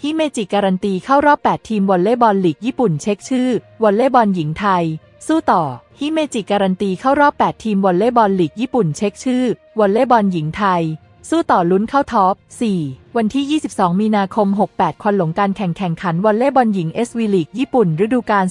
ฮิเมจิการันตีเข้ารอบ 8 ทีมวอลเลย์บอลลีกญี่ปุ่นเช็คชื่อ วอลเลย์บอลหญิงไทย สู้ต่อฮิเมจิการันตีเข้ารอบ 8 ทีมวอลเลย์บอลลีกญี่ปุ่นเช็คชื่อ วอลเลย์บอลหญิงไทย สู้ต่อลุ้นเข้าท็อป 4 วันที่ 22 มีนาคม 68 ควันหลงการแข่งแข่งขันวอลเลย์บอลหญิงเอสวีลีกญี่ปุ่น ฤดูกาล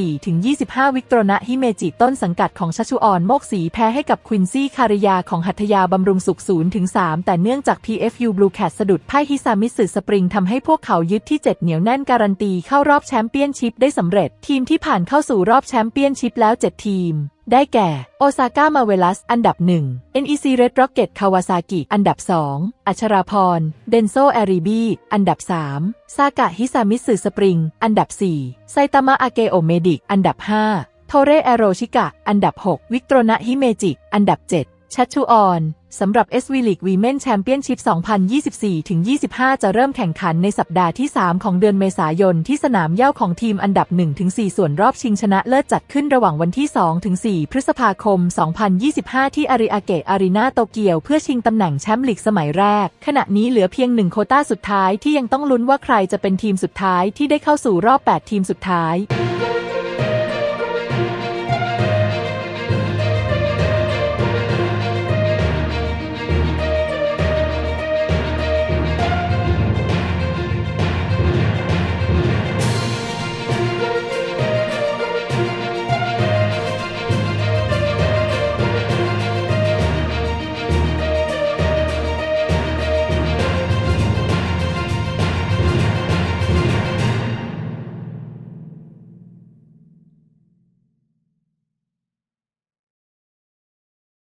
2024-25 วิกตรนะฮิเมจิต้นสังกัดของชัชชุออนโมกสีแพ้ให้กับควินซี่คาริยาของหัตถยาบำรุงสุข0ถึง3แต่เนื่องจาก PFU Blue Cat สะดุดไพ่ฮิซามิสึสปริงทำให้พวกเขายึดที่ 7 เหนียวแน่นการันตีเข้ารอบแชมเปี้ยนชิพได้สำเร็จ ทีมที่ผ่านเข้าสู่รอบแชมเปี้ยนชิพแล้ว 7 ทีม ได้แก่ โอซาก้ามาเวลัส อันดับ 1 NEC Red Rocket คาวาซากิ อันดับ 2 อัชราพร เดนโซแอริบีอันดับ 3 ซากะฮิซามิสึสปริง อันดับ 4 ไซตามะอาเกโอเมดิก อันดับ 5 โทเรแอโรชิกะ อันดับ 6 วิกโตรนะฮิเมจิ อันดับ 7 ชัชชูออนสำหรับ SV League Women Championship 2024-25 จะเริ่มแข่งขันในสัปดาห์ที่ 3 ของเดือนเมษายนที่สนามเย้าของทีมอันดับ 1-4 ส่วนรอบชิงชนะเลิศจัดขึ้นระหว่างวันที่ 2-4 พฤษภาคม 2025 ที่อาริอาเกะอารีนาโตเกียว เพื่อชิงตำแหน่งแชมป์ลีกสมัยแรก ขณะนี้เหลือเพียงหนึ่งโคต้าสุดท้ายที่ยังต้องลุ้นว่าใครจะเป็นทีมสุดท้ายที่ได้เข้าสู่รอบ 8 ทีมสุดท้าย